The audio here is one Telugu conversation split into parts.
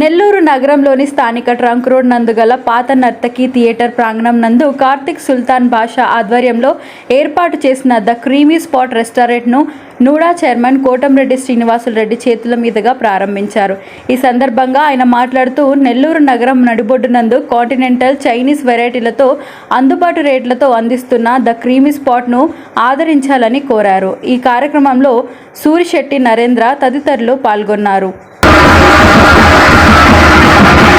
నెల్లూరు నగరంలోని స్థానిక ట్రంక్ రోడ్ నందు గల పాత నర్తకి థియేటర్ ప్రాంగణం నందు కార్తిక్ సుల్తాన్ బాషా ఆధ్వర్యంలో ఏర్పాటు చేసిన ద క్రీమీ స్పాట్ రెస్టారెంట్ను నూడా చైర్మన్ కోటంరెడ్డి శ్రీనివాసులు రెడ్డి చేతుల మీదుగా ప్రారంభించారు. ఈ సందర్భంగా ఆయన మాట్లాడుతూ నెల్లూరు నగరం నడిబొడ్డునందు కాంటినెంటల్ చైనీస్ వెరైటీలతో అందుబాటు రేట్లతో అందిస్తున్న ద క్రీమీ స్పాట్ను ఆదరించాలని కోరారు. ఈ కార్యక్రమంలో సూరిశెట్టి నరేంద్ర తదితరులు పాల్గొన్నారు. ハハハハ!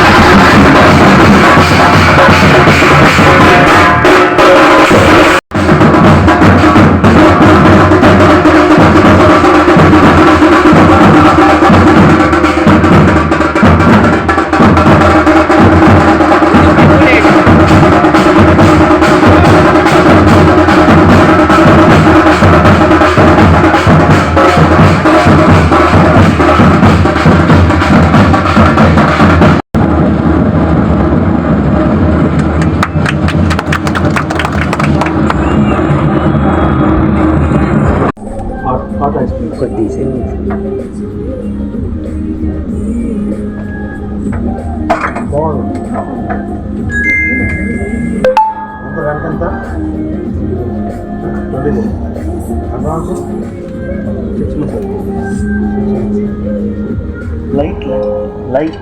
ఐస్ బాగుంది ఎంత ఎంత twenty advance six months light light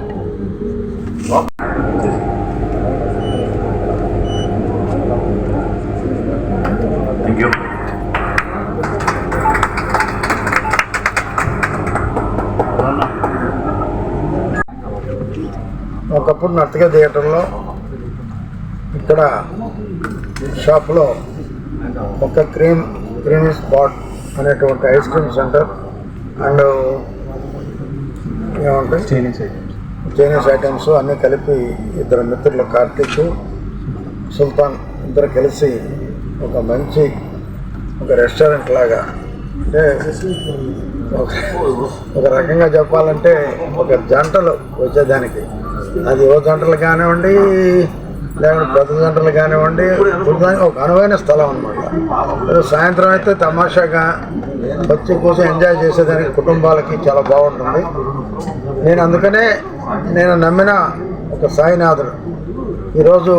ఒకప్పుడు నర్తక థియేటర్లో ఇక్కడ షాప్లో ఒక క్రీమ్ క్రీమీ స్పాట్ అనేటువంటి ఐస్ క్రీమ్ సెంటర్ అండ్ ఏమంటాయి చైనీస్ ఐటమ్స్ చైనీస్ ఐటమ్స్ అన్నీ కలిపి ఇద్దరు మిత్రులు కార్తీక్ సుల్తాన్ ఇద్దరు కలిసి ఒక మంచి ఒక రెస్టారెంట్ లాగా అంటే ఒక ఒక రకంగా చెప్పాలంటే ఒక జంటలు వచ్చేదానికి. అది ఓ గంటలు కానివ్వండి లేకుంటే పెద్ద జంటలు కానివ్వండి చూడడానికి ఒక అనువైన స్థలం అనమాట సాయంత్రం అయితే తమాషాగా వచ్చి కోసం ఎంజాయ్ చేసేదానికి కుటుంబాలకి చాలా బాగుంటుంది. నేను అందుకనే నేను నమ్మిన ఒక సాయినాథుడు. ఈరోజు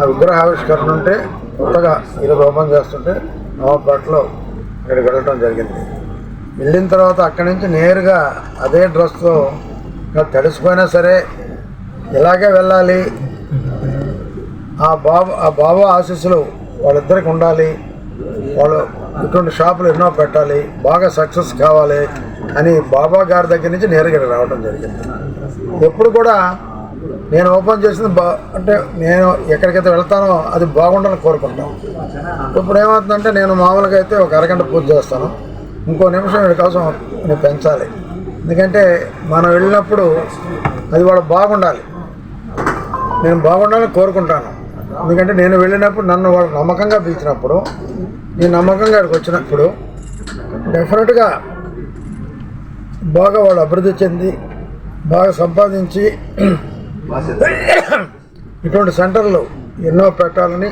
ఆ విగ్రహ ఆవిష్కరణ ఉంటే కొత్తగా ఈరోజు ఓపెన్ చేస్తుంటే నవాబాట్లో ఇక్కడికి వెళ్ళటం జరిగింది. వెళ్ళిన తర్వాత అక్కడి నుంచి నేరుగా అదే డ్రెస్తో ఇంకా తడిసిపోయినా సరే ఇలాగే వెళ్ళాలి. ఆ బాబు ఆ బాబా ఆశీస్సులు వాళ్ళిద్దరికి ఉండాలి. వాళ్ళు ఇటువంటి షాపులు ఎన్నో పెట్టాలి. బాగా సక్సెస్ కావాలి అని బాబా గారి దగ్గర నుంచి నేరుగా రావడం జరిగింది. ఎప్పుడు కూడా నేను ఓపెన్ చేసింది బా అంటే నేను ఎక్కడికైతే వెళ్తానో అది బాగుండాలని కోరుకుంటాను ఇప్పుడు ఏమవుతుందంటే నేను మామూలుగా అయితే ఒక అరగంట పూజ చేస్తాను. ఇంకో నిమిషం వీడి కోసం నేను పెంచాలి. ఎందుకంటే మనం వెళ్ళినప్పుడు అది వాడు బాగుండాలి. నేను బాగుండాలని కోరుకుంటాను. ఎందుకంటే నేను వెళ్ళినప్పుడు నన్ను వాళ్ళు నమ్మకంగా పిలిచినప్పుడు నేను నమ్మకంగా అక్కడికి వచ్చినప్పుడు డెఫినెట్గా బాగా వాళ్ళు అభివృద్ధి చెంది బాగా సంపాదించి ఇటువంటి సెంటర్లు ఎన్నో పెట్టాలని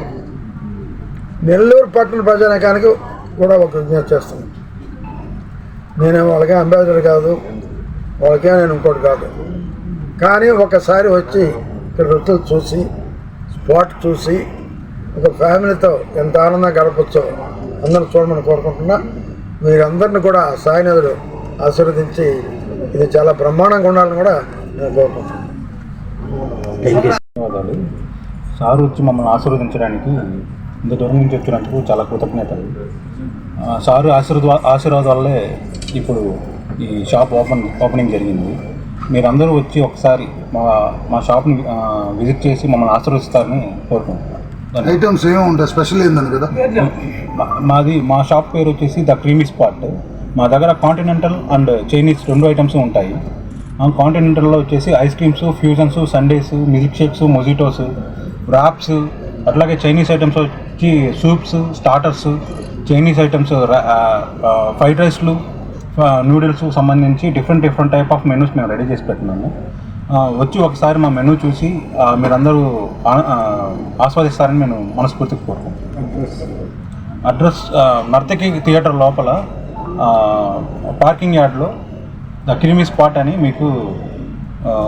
నెల్లూరు పట్టణ ప్రజానికానికి కూడా ఒక విజ్ఞప్తి చేస్తున్నాం నేనే వాళ్ళకే అంబాసిడర్ కాదు వాళ్ళకే నేను ఇంకోటి కాదు. కానీ ఒకసారి వచ్చి ఇక్కడ రుచులు చూసి స్పాట్ చూసి ఒక ఫ్యామిలీతో ఎంత ఆనందంగా గడపచ్చో అందరూ చూడమని కోరుకుంటున్నా. మీరందరిని కూడా సాయినదుడు ఆశీర్వదించి ఇది చాలా బ్రహ్మాండంగా ఉండాలని కూడా నేను కోరుకుంటున్నాను ధన్యవాదాలు. సార్ వచ్చి మమ్మల్ని ఆశీర్వదించడానికి ఇంత దూరం నుంచి వచ్చినందుకు చాలా కృతజ్ఞతలు. ఆ, సారు ఆశీర్వా ఆశీర్వాద ఆశీర్వాదాలే ఇప్పుడు ఈ షాప్ ఓపెన్ ఓపెనింగ్ జరిగింది. మీరందరూ వచ్చి ఒకసారి మా మా షాప్ని విజిట్ చేసి మమ్మల్ని ఆశీర్వదిస్తారని కోరుకుంటున్నాను. ఐటమ్స్ ఏమి ఉంటాయి స్పెషల్ ఏందని కదా? మాది మా షాప్ పేరు వచ్చేసి ద క్రీమీ స్పాట్. మా దగ్గర కాంటినెంటల్ అండ్ చైనీస్ రెండు ఐటమ్స్ ఉంటాయి. కాంటినెంటల్లో వచ్చేసి ice creams fusions sundaes milkshakes mojitos wraps అట్లాగే చైనీస్ ఐటమ్స్ వచ్చి soups starters Chinese items fried రైస్లు noodles సంబంధించి different different type of menus మేము రెడీ చేసి పెట్టినాము వచ్చి ఒకసారి మా మెనూ చూసి మీరందరూ ఆస్వాదిస్తారని నేను మనస్ఫూర్తిగా కోరుకుంటున్నాను అడ్రస్ నర్తకి థియేటర్ లోపల ఆ, పార్కింగ్ యార్డ్లో ద క్రీమీ స్పాట్ అని మీకు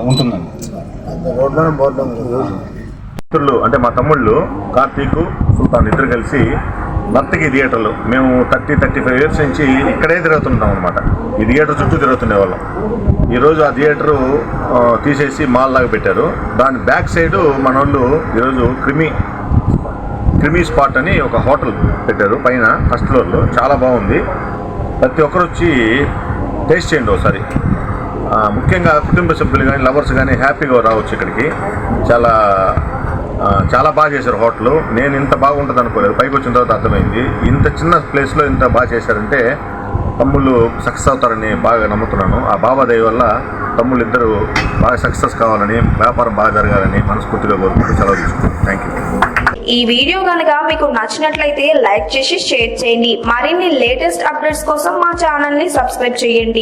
ఉంటుందండి. అంటే మా తమ్ముళ్ళు కార్తీక్ సుల్తాన్ ఇద్దరు కలిసి నర్తకి థియేటర్లు. మేము థర్టీ థర్టీ ఫైవ్ ఇయర్స్ నుంచి ఇక్కడే తిరుగుతుంటాం అనమాట ఈ థియేటర్ చుట్టూ తిరుగుతుండే వాళ్ళం. ఈరోజు ఆ థియేటరు తీసేసి మాల్ లాగా పెట్టారు. దాని బ్యాక్ సైడ్ మన వాళ్ళు ఈరోజు క్రిమి క్రిమి స్పాట్ అని ఒక హోటల్ పెట్టారు. పైన ఫస్ట్ ఫ్లోర్లో. చాలా బాగుంది. ప్రతి ఒక్కరు వచ్చి టేస్ట్ చేయండి ఒకసారి. ముఖ్యంగా కుటుంబ సభ్యులు కానీ లవర్స్ కానీ హ్యాపీగా రావచ్చు ఇక్కడికి. చాలా చాలా బాగా చేశారు హోటల్. నేను ఇంత బాగుంటుంది అనుకోలేదు. పైకి వచ్చిన తర్వాత అర్థమైంది. ఇంత చిన్న ప్లేస్లో ఇంత బాగా చేశారంటే తమ్ముళ్ళు సక్సెస్ అవుతారని బాగా నమ్ముతున్నాను. ఆ బాబా దయ వల్ల తమ్ముళ్ళు ఇద్దరు బాగా సక్సెస్ కావాలని వ్యాపారం బాగా జరగాలని మనస్ఫూర్తిగా కోరుకుంటూ సెలవు తీసుకుంటాను థ్యాంక్ యూ ఈ వీడియో కనుక మీకు నచ్చినట్లయితే లైక్ చేసి షేర్ చేయండి. మరిన్ని లేటెస్ట్ అప్డేట్స్ కోసం మా ఛానల్ని సబ్స్క్రైబ్ చేయండి.